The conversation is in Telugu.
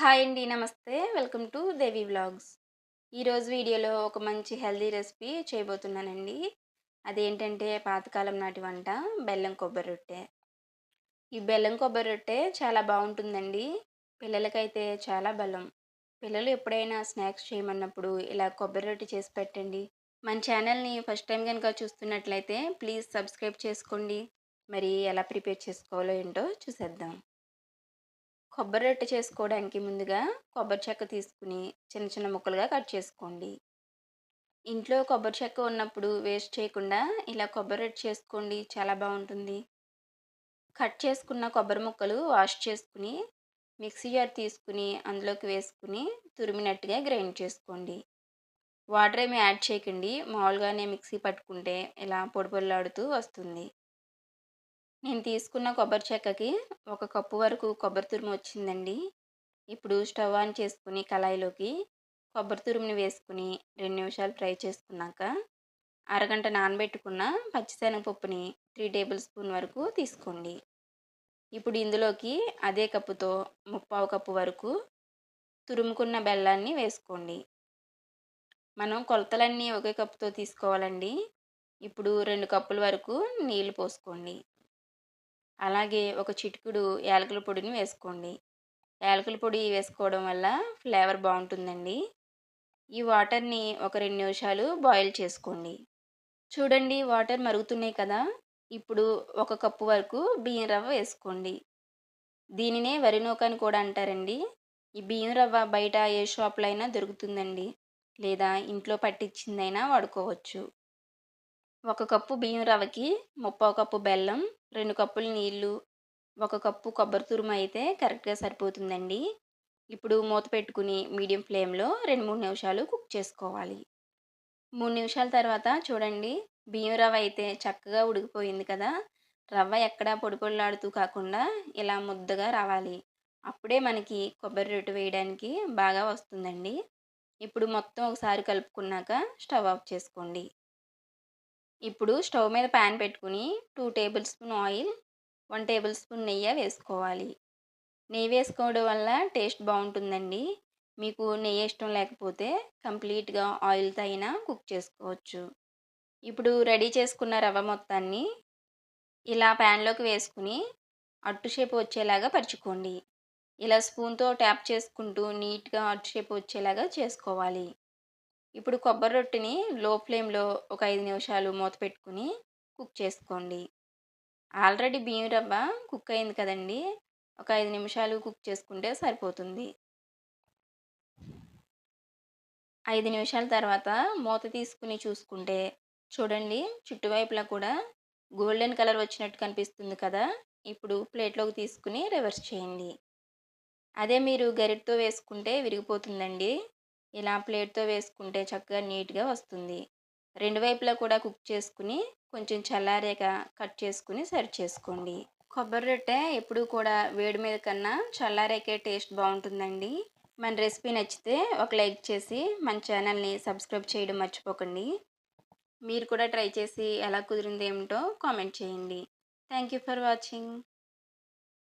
హాయ్ అండి నమస్తే. Welcome to Devi vlogs. ఈరోజు వీడియోలో ఒక మంచి హెల్దీ రెసిపీ చేయబోతున్నానండి. అదేంటంటే పాతకాలం నాటి వంట బెల్లం కొబ్బరి రొట్టె. ఈ బెల్లం కొబ్బరి రొట్టె చాలా బాగుంటుందండి. పిల్లలకైతే చాలా బలం. పిల్లలు ఎప్పుడైనా స్నాక్స్ చేయమన్నప్పుడు ఇలా కొబ్బరి రొట్టె చేసి పెట్టండి. మన ఛానల్ని ఫస్ట్ టైం కనుక చూస్తున్నట్లయితే ప్లీజ్ సబ్స్క్రైబ్ చేసుకోండి. మరి ఎలా ప్రిపేర్ చేసుకోవాలో ఏంటో చూసేద్దాం. కొబ్బరి రొట్టె చేసుకోవడానికి ముందుగా కొబ్బరి చెక్క తీసుకుని చిన్న చిన్న ముక్కలుగా కట్ చేసుకోండి. ఇంట్లో కొబ్బరి చెక్క ఉన్నప్పుడు వేస్ట్ చేయకుండా ఇలా కొబ్బరి రొట్టె చేసుకోండి. చాలా బాగుంటుంది. కట్ చేసుకున్న కొబ్బరి ముక్కలు వాష్ చేసుకుని మిక్సీ జార్ తీసుకుని అందులోకి వేసుకుని తురిమినట్టుగా గ్రైండ్ చేసుకోండి. వాటర్ ఏమి యాడ్ చేయకండి. మామూలుగానే మిక్సీ పట్టుకుంటే ఇలా పొడి పొడిలాడుతూ వస్తుంది. నేను తీసుకున్న కొబ్బరి చెక్కకి ఒక కప్పు వరకు కొబ్బరి తురుము వచ్చిందండి. ఇప్పుడు స్టవ్ ఆన్ చేసుకుని కళాయిలోకి కొబ్బరి తురుముని వేసుకుని రెండు నిమిషాలు ఫ్రై చేసుకున్నాక అరగంట నానబెట్టుకున్న పచ్చిశనగపప్పుని త్రీ టేబుల్ స్పూన్ వరకు తీసుకోండి. ఇప్పుడు ఇందులోకి అదే కప్పుతో ముప్పావు కప్పు వరకు తురుముకున్న బెల్లాన్ని వేసుకోండి. మనం కొలతలన్నీ ఒకే కప్పుతో తీసుకోవాలండి. ఇప్పుడు రెండు కప్పుల వరకు నీళ్ళు పోసుకోండి. అలాగే ఒక చిటికుడు యాలకుల పొడిని వేసుకోండి. యాలకుల పొడి వేసుకోవడం వల్ల ఫ్లేవర్ బాగుంటుందండి. ఈ వాటర్ని ఒక రెండు నిమిషాలు బాయిల్ చేసుకోండి. చూడండి వాటర్ మరుగుతున్నాయి కదా ఇప్పుడు ఒక కప్పు వరకు బియ్యం రవ్వ వేసుకోండి. దీనినే వరి నూక అని కూడా అంటారండి. ఈ బియ్యం రవ్వ బయట ఏ షాప్లో అయినా దొరుకుతుందండి. లేదా ఇంట్లో పట్టించిందైనా వాడుకోవచ్చు. ఒక కప్పు బియ్యం రవ్వకి ముప్పావు కప్పు బెల్లం రెండు కప్పులు నీళ్ళు ఒక కప్పు కొబ్బరి తురుము అయితే కరెక్ట్గా సరిపోతుందండి. ఇప్పుడు మూత పెట్టుకుని మీడియం ఫ్లేమ్లో రెండు మూడు నిమిషాలు కుక్ చేసుకోవాలి. మూడు నిమిషాల తర్వాత చూడండి బియ్యం రవ్వ అయితే చక్కగా ఉడికిపోయింది కదా. రవ్వ ఎక్కడా పొడిపొడిలాడుతూ కాకుండా ఇలా ముద్దగా రావాలి. అప్పుడే మనకి కొబ్బరి రొట్టె వేయడానికి బాగా వస్తుందండి. ఇప్పుడు మొత్తం ఒకసారి కలుపుకున్నాక స్టవ్ ఆఫ్ చేసుకోండి. ఇప్పుడు స్టవ్ మీద ప్యాన్ పెట్టుకుని two tablespoon oil one tablespoon నెయ్యి వేసుకోవాలి. నెయ్యి వేసుకోవడం వల్ల టేస్ట్ బాగుంటుందండి. మీకు నెయ్యి ఇష్టం లేకపోతే కంప్లీట్గా ఆయిల్తో అయినా కుక్ చేసుకోవచ్చు. ఇప్పుడు రెడీ చేసుకున్న రవ్వ మొత్తాన్ని ఇలా ప్యాన్లోకి వేసుకుని అట్టు షేప్ వచ్చేలాగా పరుచుకోండి. ఇలా స్పూన్తో ట్యాప్ చేసుకుంటూ నీట్గా అట్టు షేప్ వచ్చేలాగా చేసుకోవాలి. ఇప్పుడు కొబ్బరి రొట్టెని లో ఫ్లేమ్లో ఒక ఐదు నిమిషాలు మూత పెట్టుకుని కుక్ చేసుకోండి. ఆల్రెడీ బియ్యం రవ్వ కుక్ అయింది కదండి ఒక ఐదు నిమిషాలు కుక్ చేసుకుంటే సరిపోతుంది. ఐదు నిమిషాల తర్వాత మూత తీసుకుని చూసుకుంటే చూడండి చుట్టువైపులా కూడా గోల్డెన్ కలర్ వచ్చినట్టు కనిపిస్తుంది కదా ఇప్పుడు ప్లేట్లోకి తీసుకుని రివర్స్ చేయండి. అదే మీరు గరిటతో వేసుకుంటే విరిగిపోతుందండి. ఇలా ప్లేట్తో వేసుకుంటే చక్కగా నీట్గా వస్తుంది. రెండు వైపులా కూడా కుక్ చేసుకుని కొంచెం చల్లారాక కట్ చేసుకుని సర్వ్ చేసుకోండి. కొబ్బరి రొట్టె ఎప్పుడు కూడా వేడి మీద కన్నా చల్లారాకే టేస్ట్ బాగుంటుందండి. మన రెసిపీ నచ్చితే ఒక లైక్ చేసి మన ఛానల్ని సబ్స్క్రైబ్ చేయడం మర్చిపోకండి. మీరు కూడా ట్రై చేసి ఎలా కుదిరింది ఏమిటో కామెంట్ చేయండి. Thank you for watching.